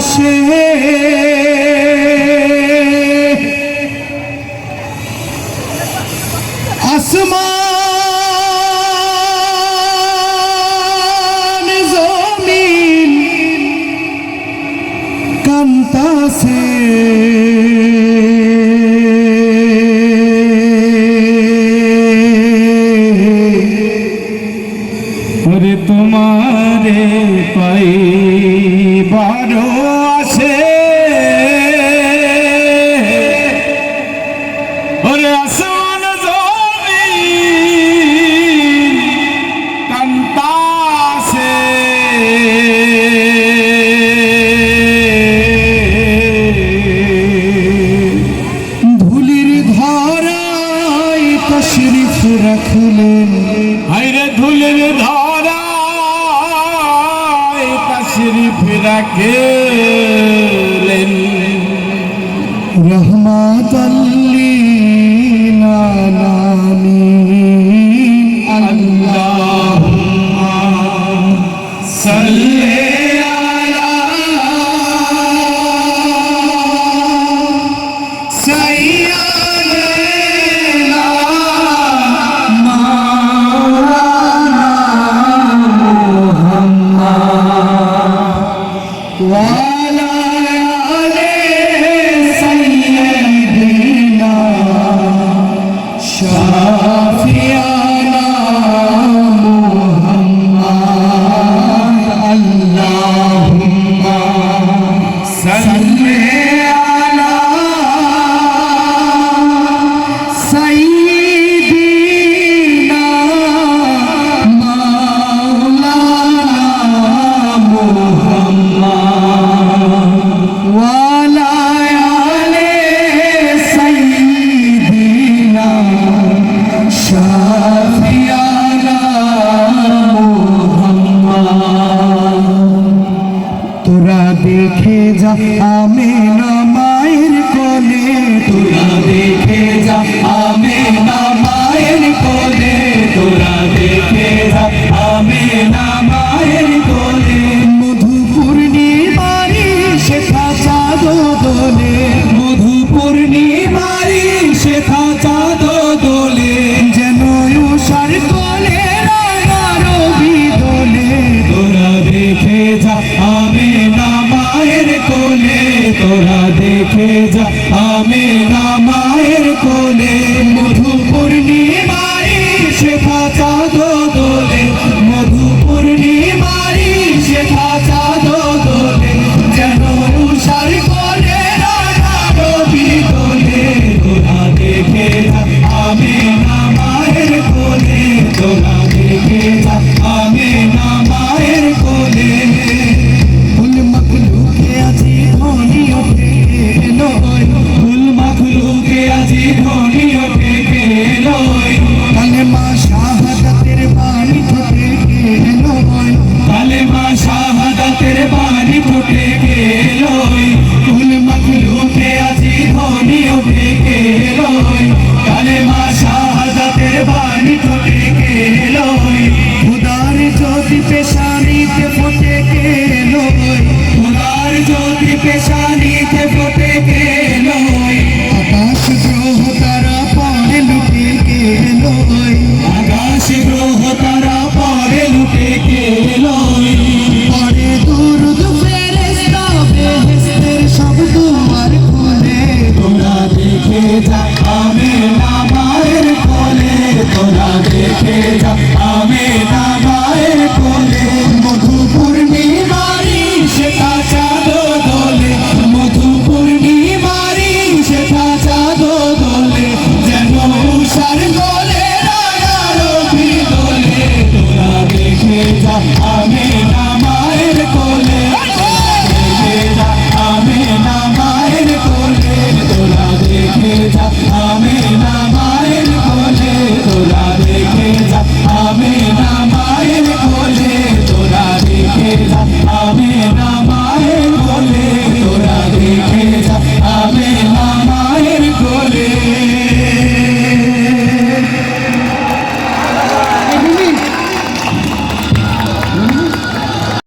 心。তোমারে পাই। বারো আসে রাখলেন। রহমাতাল্লিল আলামিন Yeah. দেখে যা। আমি না মায়ের কোলে